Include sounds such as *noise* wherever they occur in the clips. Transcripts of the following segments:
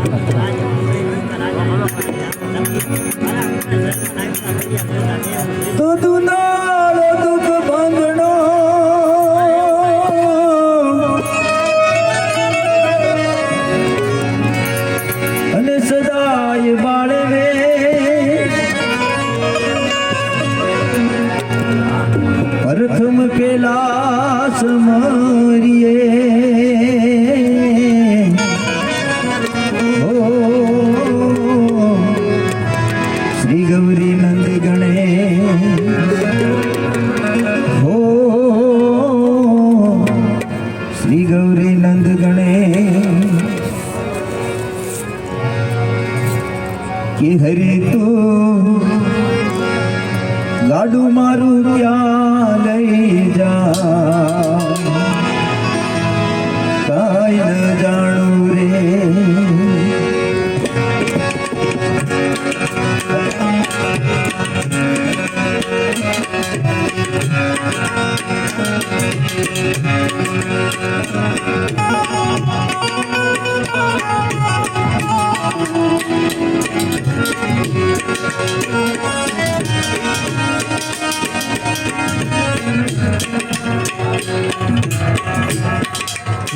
at atras. *laughs*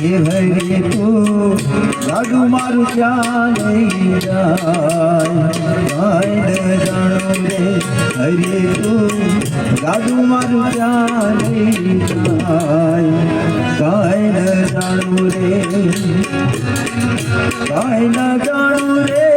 હે હરે તો લાડુ મારું ક્યાં નહીં જાય. રે હરે તો લાડુ મારું ક્યાં નહીં જાય કાંઈ ન જાણું રે કાંઈ ન જાણું રે.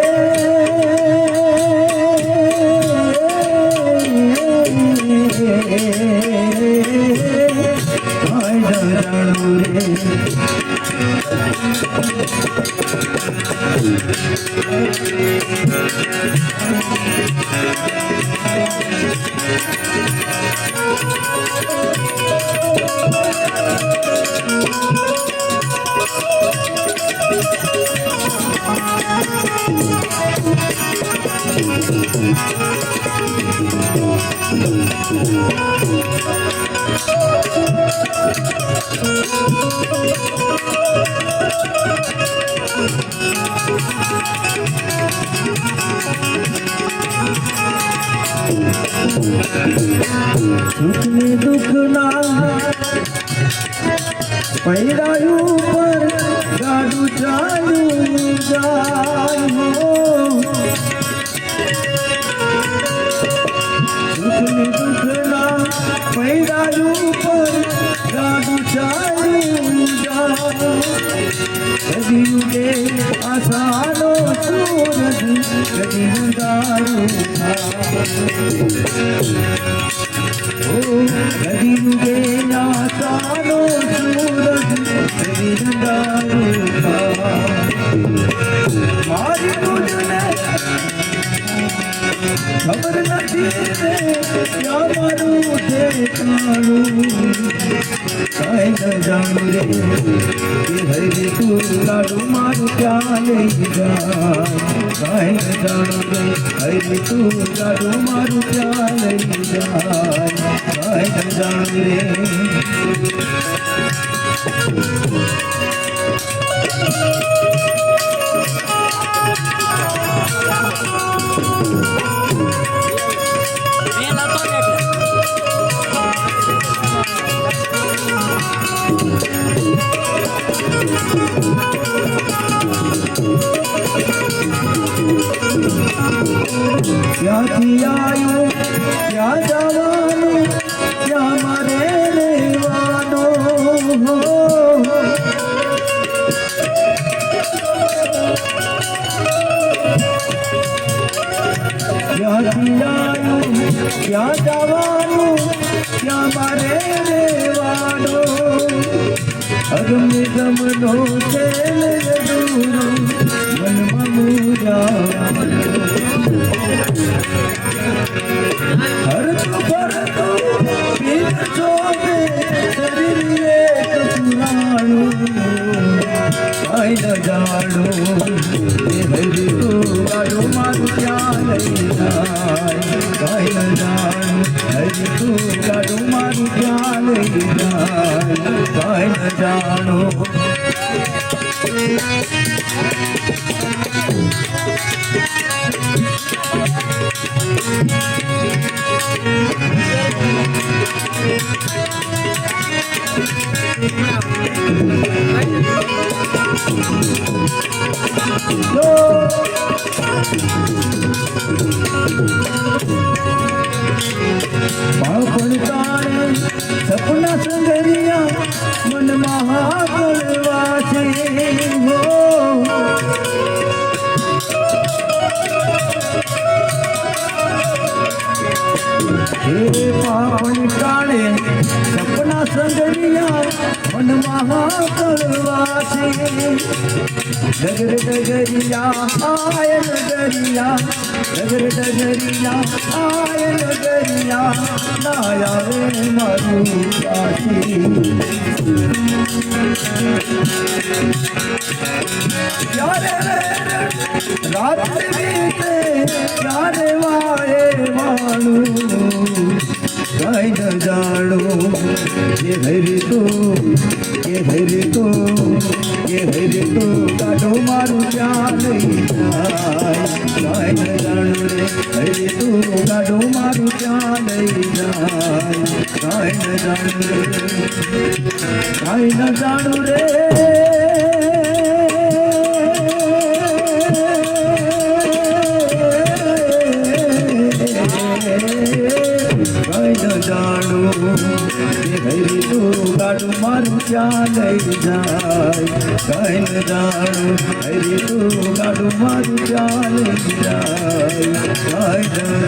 પૈરાયું પર ગાડું ચાલ્યું જાય હો સુખ ને દુઃખ ના પૈરાયું પર ગાડું ચાલ્યું જાય કદી ઉગે આશાનો સૂરજ કદી અંધારું થાય નદી ઉગે નાતાનો ખબર નથી ક્યાં મારું ઠેકાણું કાંઈ ન જાણું રે હરી તું લાડુ મારું ક્યાં લઈ જાય કાંઈ ન જાણું રે, હરી તું લાડુ મારું ક્યાં લઈ જાય કાંઈ ન જાણું રે. મેલ ક્યાંથી આવ્યું ક્યાં જવાનું ક્યાં મારે રહેવાનો. ક્યાંથી આવ્યું ક્યાં જવાનું ક્યાં મારે રહેવાનો અગમે ગમનો ખેલ સપના સંગરિયા મન મહા સંગરિયા મનમાં હાકલવા છે ડગર ડગરિયા આય ડગરિયા ડગર ડગરિયા આય ડગરિયા નાયા રે મારું ત્યારે રાત વીતે ત્યારે ન જાણું કે હરી તો, કે હરી તો, કે હરી તો. કાઢો મારું ત્યાં લઈ જાય કઈ ન જાણું રે, હરી તો. કાઢો મારું લઈ જાય ન જાણો રે કાંઈ ન જાણો રે. ગાડું મારું ત્યાં લઈ જાય. કઈ ન જાણું, હરી તું ગાડું મારું ત્યાં લઈ જાય. કઈ ન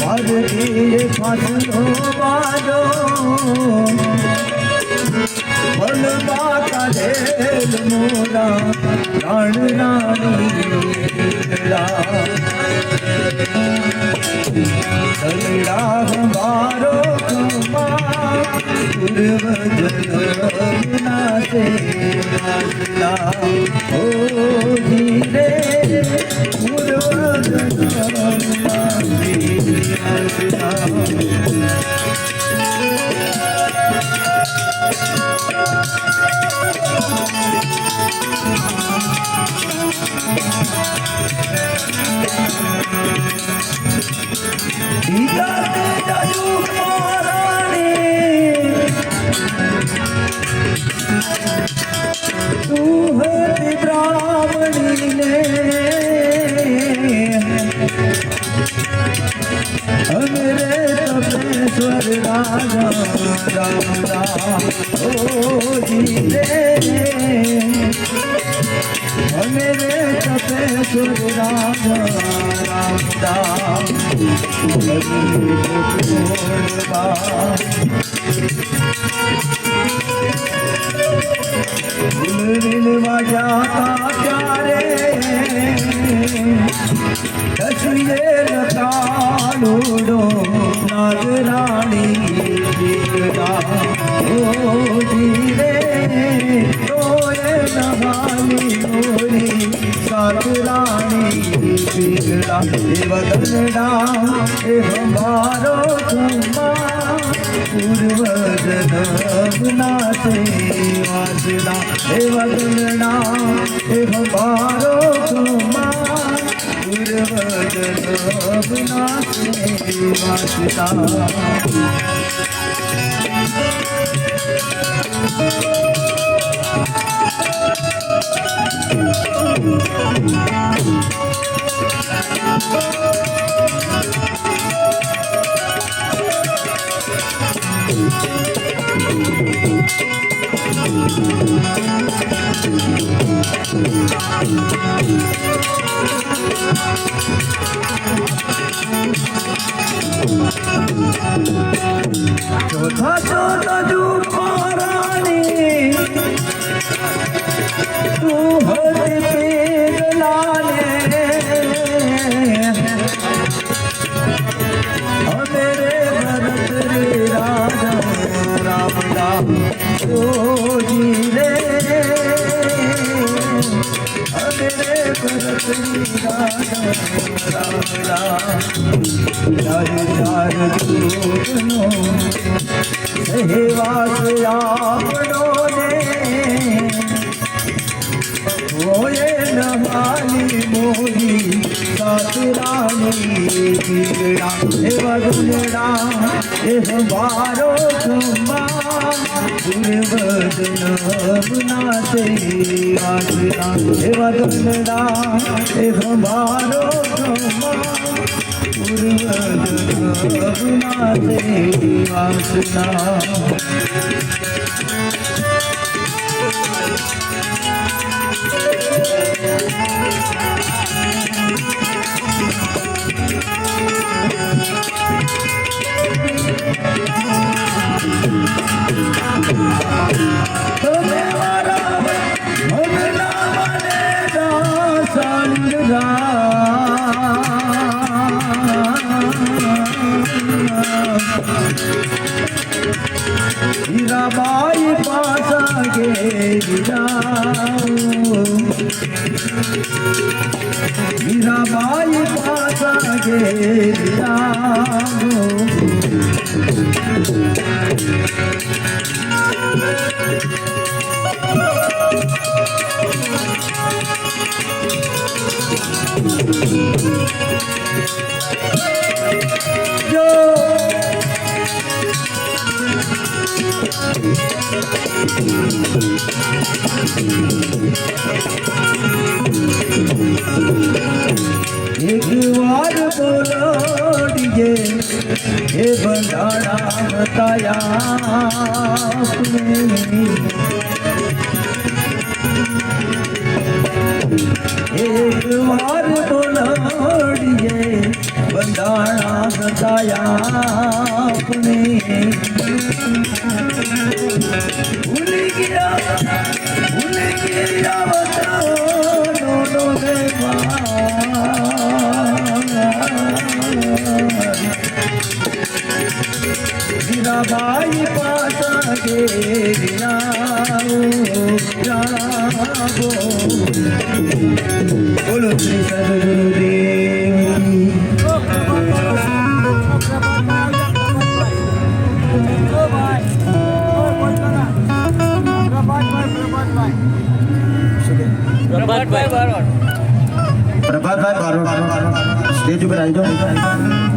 મારી ફાસલો બાજો વનમાં કાઢેલ મોરા રાણ રાણી સલડા હમારો કમા પૂર્વ જન્મના સે Allah, જાતા ત્યારે દસવીએ લતાડુડો નાગરાણી જીવતા ઓજી નહાલી મોરી સાત રાણી પીગળા એ વદનડા એ હમારો ખમ્મા પૂર્વ તે વાસના એ વદનડા એ હમારો ખમ્મા પૂર્વ તે વાસના Oh, ભરત રે રાજા રામડા ચાર ચાર દુર્ગનો સહેવાસ આપણો ને નમાલી મોરી એ વગનડા એ હમારો ખમ્મા ગુરબદન નાતે વાસના એ વગનડા એ હમારો ખમ્મા ગુરબદન નાતે વાસના તમે એક વાર બોલો ડીજે એ બંધાણા બતાયા એક વાર બોલો ડીજે બંધાણા બતાયા આપને ભૂલ ગયા ભૂલ ગયા બતાવો નો હીરાબાઈ પાસા ગેરિયા જાગો બોલો શ્રી સદગુરુદેવ પ્રભાતભાઈ બારોટ પ્રભાતભાઈ બારોટ સ્ટેજ ઉપર આવી જાઓ